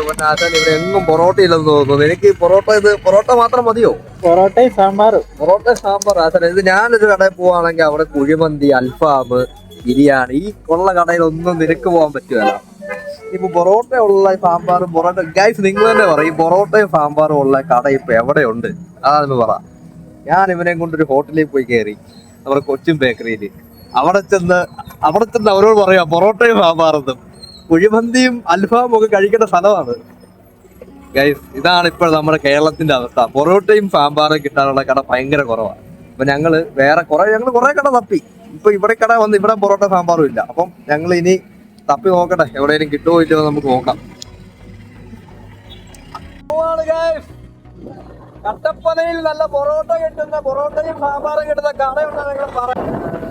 പൊന്നാശാൻ ഇവിടെ എങ്ങും പൊറോട്ട ഇല്ലെന്ന് തോന്നുന്നു. എനിക്ക് പൊറോട്ട ഇത് പൊറോട്ട മാത്രം മതിയോ? പൊറോട്ടയും സാമ്പാർ പൊറോട്ട സാമ്പാർ ആശാൻ ഇത് ഞാനൊരു കടയിൽ പോവാണെങ്കിൽ അവിടെ കുഴിമന്തി അൽഫാം ബിരിയാണി ഈ കൊള്ള കടയിൽ ഒന്നും നിനക്ക് പോകാൻ പറ്റുകയല്ല ഇപ്പൊ പൊറോട്ട ഉള്ള സാമ്പാറും പൊറോട്ട ഗൈസ് നിങ്ങൾ തന്നെ പറയും പൊറോട്ടയും സാമ്പാറും ഉള്ള കട ഇപ്പൊ എവിടെയുണ്ട്? അതാണ് പറ. ഞാൻ ഇവനെ കൊണ്ടൊരു ഹോട്ടലിൽ പോയി കയറി നമ്മുടെ കൊച്ചിൻ ബേക്കറിയിൽ അവിടെ ചെന്ന് അവിടെ ചെന്ന് അവരോട് പറയാം പൊറോട്ടയും സാമ്പാറെന്നും കുഴിമന്തിയും അൽഫാമും ഒക്കെ കഴിക്കേണ്ട സ്ഥലമാണ്. ഗൈസ് ഇതാണ് ഇപ്പോൾ നമ്മുടെ കേരളത്തിന്റെ അവസ്ഥ. പൊറോട്ടയും സാമ്പാറും കിട്ടാനുള്ള കട ഭയങ്കര കുറവാണ്. അപ്പൊ ഞങ്ങൾ വേറെ കുറെ ഞങ്ങൾ കുറെ കട തപ്പി. ഇപ്പൊ ഇവിടെ കട വന്ന് ഇവിടെ പൊറോട്ട സാമ്പാറും ഇല്ല. അപ്പം ഞങ്ങൾ ഇനി തപ്പി നോക്കട്ടെ. എവിടെയെങ്കിലും കിട്ടുമോ ഇല്ലയോ നമുക്ക് നോക്കാം. കട്ടപ്പനയിൽ നല്ല പൊറോട്ട കിട്ടുന്ന പൊറോട്ടയും സാമ്പാറും കിട്ടുന്ന കടയുണ്ടെന്ന് നിങ്ങൾ പറയാം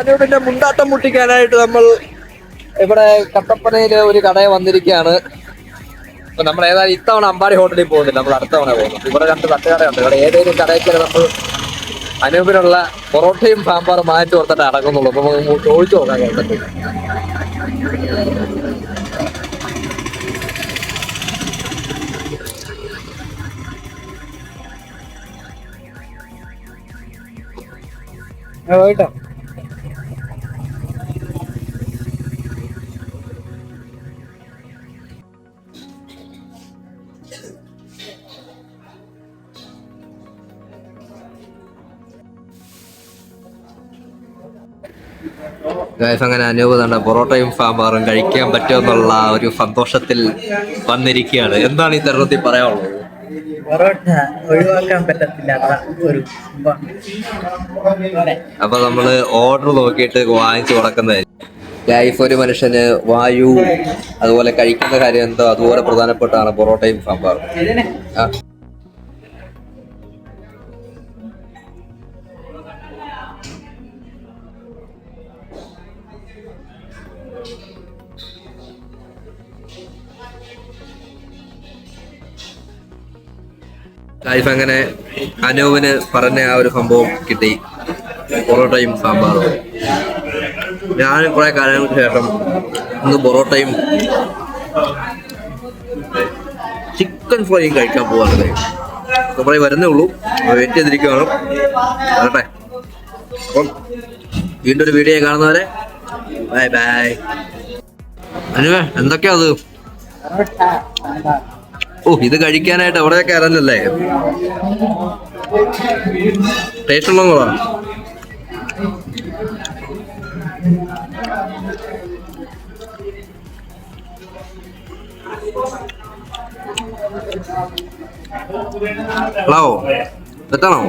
അനുവിന്റെ മുണ്ടാട്ടം മുട്ടിക്കാനായിട്ട് നമ്മൾ ഇവിടെ കട്ടപ്പനയിൽ ഒരു കടയെ വന്നിരിക്കുകയാണ്. അപ്പൊ നമ്മൾ ഏതായാലും ഇത്തവണ അമ്പാടി ഹോട്ടലിൽ പോകുന്നില്ല നമ്മൾ അടുത്ത തവണ പോകുന്നു ഇവിടെ രണ്ട് തട്ടുകടയുണ്ട്. ഇവിടെ ഏതെങ്കിലും കടയിൽ നമ്മൾ അനൂപിനുള്ള പൊറോട്ടയും സാമ്പാറും മാറ്റി കൊടുത്തിട്ട് അടങ്ങുന്നുള്ളൂ അപ്പൊ നമുക്ക് ചോദിച്ചു നോക്കാം കേട്ടിട്ട് ഗൈസ് അങ്ങനെ അനുഭവം പൊറോട്ടയും സാമ്പാറും കഴിക്കാൻ പറ്റുമെന്നുള്ള ഒരു സന്തോഷത്തിൽ വന്നിരിക്കുകയാണ്. എന്താണ് ഈ തരുണത്തിൽ പറയാനുള്ളത്? പൊറോട്ട ഒഴിവാക്കാൻ പറ്റത്തില്ലാത്ത ഒരു അപ്പൊ നമ്മൾ ഓർഡർ നോക്കിയിട്ട് വാങ്ങിച്ചു കൊടുക്കുന്നതായിരിക്കും ലൈഫ് ഒരു മനുഷ്യന് വായു അതുപോലെ കഴിക്കുന്ന കാര്യം എന്തോ അതുപോലെ പ്രധാനപ്പെട്ടാണ് പൊറോട്ടയും സാമ്പാറും. ലൈഫ് അങ്ങനെ അനൂപിന് പറഞ്ഞ ആ ഒരു സംഭവം കിട്ടി. പൊറോട്ടയും സാമ്പാറും. ഞാൻ കുറെ കാലങ്ങൾക്ക് ശേഷം ഇന്ന് പൊറോട്ടയും ചിക്കൻ ഫ്രൈയും കഴിക്കാൻ പോവാണ്. ഫ്രൈ വരുന്നേ ഉള്ളൂ. വെയിറ്റ് ചെയ്തിരിക്കുകയാണ് വരട്ടെ. അപ്പം വീണ്ടും ഒരു വീഡിയോ കാണുന്നവരെ ബൈ ബൈ അനുവേ എന്തൊക്കെയാ അത്? ഓ ഇത് കഴിക്കാനായിട്ട് അവിടെ ഇറങ്ങല്ലേ ടേസ്റ്റ് ഉള്ളതാ ഹലോ എത്തണോ?